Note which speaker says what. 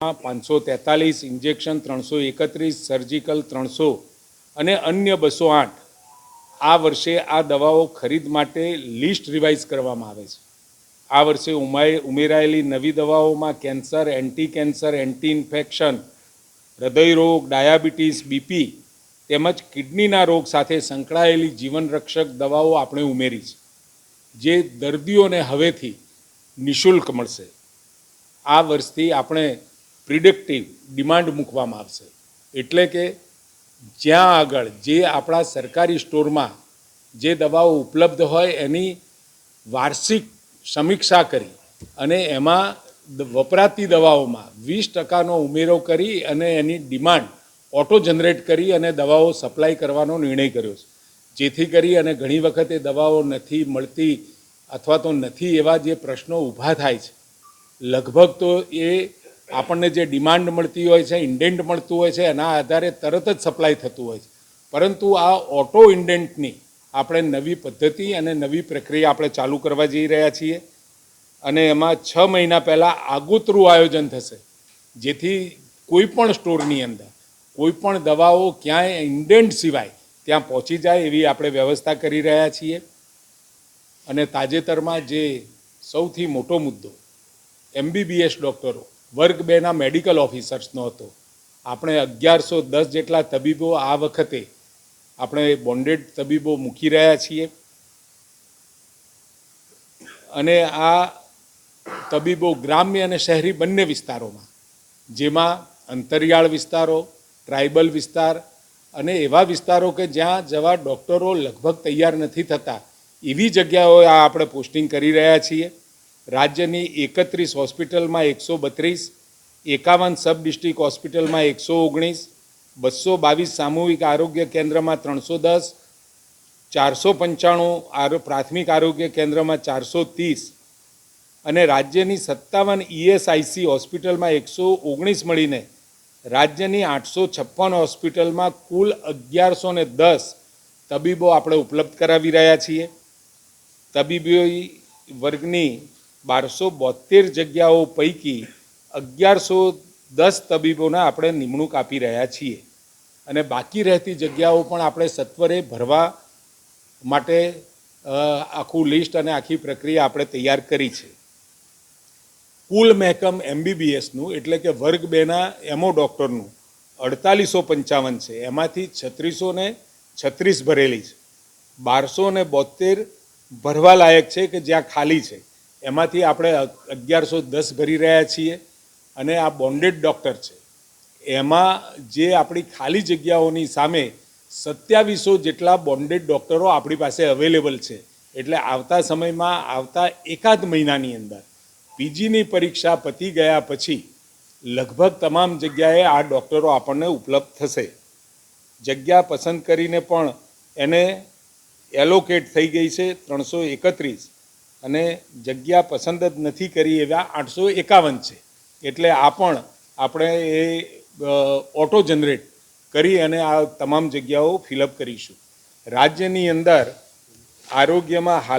Speaker 1: પાંચસો તેતાલીસ ઇન્જેક્શન ત્રણસો એકત્રીસ સર્જિકલ ત્રણસો અને અન્ય બસો આઠ. આ વર્ષે આ દવાઓ ખરીદ માટે લિસ્ટ રિવાઇઝ કરવામાં આવે છે. આ વર્ષે ઉમાય, ઉમેરાયેલી નવી દવાઓમાં cancer anti cancer anti infection હૃદયરોગ diabetes, BP તેમજ કિડનીના રોગ સાથે સંકળાયેલી જીવનરક્ષક દવાઓ આપણે ઉમેરી છે. જે દર્દીઓને હવેથી નિઃશુલ્ક મળશે. આ વર્ષથી આપણે પ્રિડિક્ટિવ ડિમાન્ડ મૂકવામાં આવશે. એટલે કે જ્યાં આગળ જે આપણા સરકારી સ્ટોરમાં જે દવાઓ ઉપલબ્ધ હોય એની વાર્ષિક સમીક્ષા કરી અને એમાં વપરાતી દવાઓમાં વીસ ટકાનો ઉમેરો કરી અને એની ડિમાન્ડ ઓટો જનરેટ કરી અને દવાઓ સપ્લાય કરવાનો નિર્ણય કર્યો છે. જેથી કરી અને ઘણી વખતે દવાઓ નથી મળતી અથવા તો નથી એવા જે પ્રશ્નો ઊભા થાય છે. લગભગ તો એ આપણને જે ડિમાન્ડ મળતી હોય છે, ઇન્ડેન્ટ મળતું હોય છે, એના આધારે તરત જ સપ્લાય થતું હોય છે. પરંતુ આ ઓટો ઇન્ડેન્ટની આપણે નવી પદ્ધતિ અને નવી પ્રક્રિયા આપણે ચાલુ કરવા જઈ રહ્યા છીએ. અને એમાં છ મહિના પહેલાં આગોતરું આયોજન થશે. જેથી કોઈ પણ સ્ટોરની અંદર, કોઈ પણ દવાઓ ક્યાંય ઇન્ડેન્ટ સિવાય ત્યાં પહોંચી જાય એવી આપણે વ્યવસ્થા કરી રહ્યા છીએ. અને તાજેતરમાં જે સૌથી મોટો મુદ્દો, એમબીબીએસ ડૉક્ટરો વર્ગ બેના મેડિકલ ઓફિસર્સનો હતો. આપણે અગિયારસો દસ જેટલા તબીબો આ વખતે આપણે બોન્ડેડ તબીબો મૂકી રહ્યા છીએ. અને આ તબીબો ગ્રામ્ય અને શહેરી બંને વિસ્તારોમાં, જેમાં અંતરિયાળ વિસ્તારો ટ્રાઇબલ વિસ્તાર અને એવા વિસ્તારો કે જ્યાં જવા ડૉક્ટરો લગભગ તૈયાર નથી થતા, એવી જગ્યાઓએ આ આપણે પોસ્ટિંગ કરી રહ્યા છીએ. રાજ્યની એકત્રીસ હોસ્પિટલમાં એકસો બત્રીસ, એકાવન સબ ડિસ્ટ્રિક્ટ હોસ્પિટલમાં એકસો ઓગણીસ, બસો બાવીસ સામૂહિક આરોગ્ય કેન્દ્રમાં ત્રણસો દસ, ચારસો પંચાણું આરો, પ્રાથમિક આરોગ્ય કેન્દ્રમાં ચારસો ત્રીસ અને રાજ્યની સત્તાવન ઈએસઆઈસી હોસ્પિટલમાં એકસો ઓગણીસ મળીને રાજ્યની આઠસો છપ્પન હોસ્પિટલમાં કુલ અગિયારસો ને દસ તબીબો આપણે ઉપલબ્ધ કરાવી રહ્યા છીએ. તબીબી વર્ગની બારસો બોતેર જગ્યાઓ પૈકી અગિયારસો દસ તબીબોના આપણે નિમણૂક આપી રહ્યા છીએ. અને બાકી રહેતી જગ્યાઓ પણ આપણે સત્વરે ભરવા માટે આખું લિસ્ટ અને આખી પ્રક્રિયા આપણે તૈયાર કરી છે. કુલ મહેકમ એમબીબીએસનું, એટલે કે વર્ગ બેના એમઓ ડૉક્ટરનું, અડતાલીસો પંચાવન છે. એમાંથી છત્રીસો ને છત્રીસ ભરેલી છે. બારસો ને બોતેર ભરવા લાયક છે કે જ્યાં ખાલી છે? એમાંથી આપણે અગિયારસો દસ ભરી રહ્યા છીએ અને આ બોન્ડેડ ડૉક્ટર છે. એમાં જે આપણી ખાલી જગ્યાઓની સામે સત્યાવીસો જેટલા બોન્ડેડ ડૉક્ટરો આપણી પાસે અવેલેબલ છે. એટલે આવતા સમયમાં, આવતા એકાદ મહિનાની અંદર પીજીની પરીક્ષા પતી ગયા પછી લગભગ તમામ જગ્યાએ આ ડૉક્ટરો આપણને ઉપલબ્ધ થશે. જગ્યા પસંદ કરીને પણ એને એલોકેટ થઈ ગઈ છે ત્રણસો એકત્રીસ. અને જગ્યા પસંદ જ નથી કરી એવા આઠસો એકાવન છે. એટલે આ પણ આપણે એ ઓટો જનરેટ કરી અને આ તમામ જગ્યાઓ ફિલઅપ કરીશું. રાજ્યની અંદર આરોગ્યમાં હાલ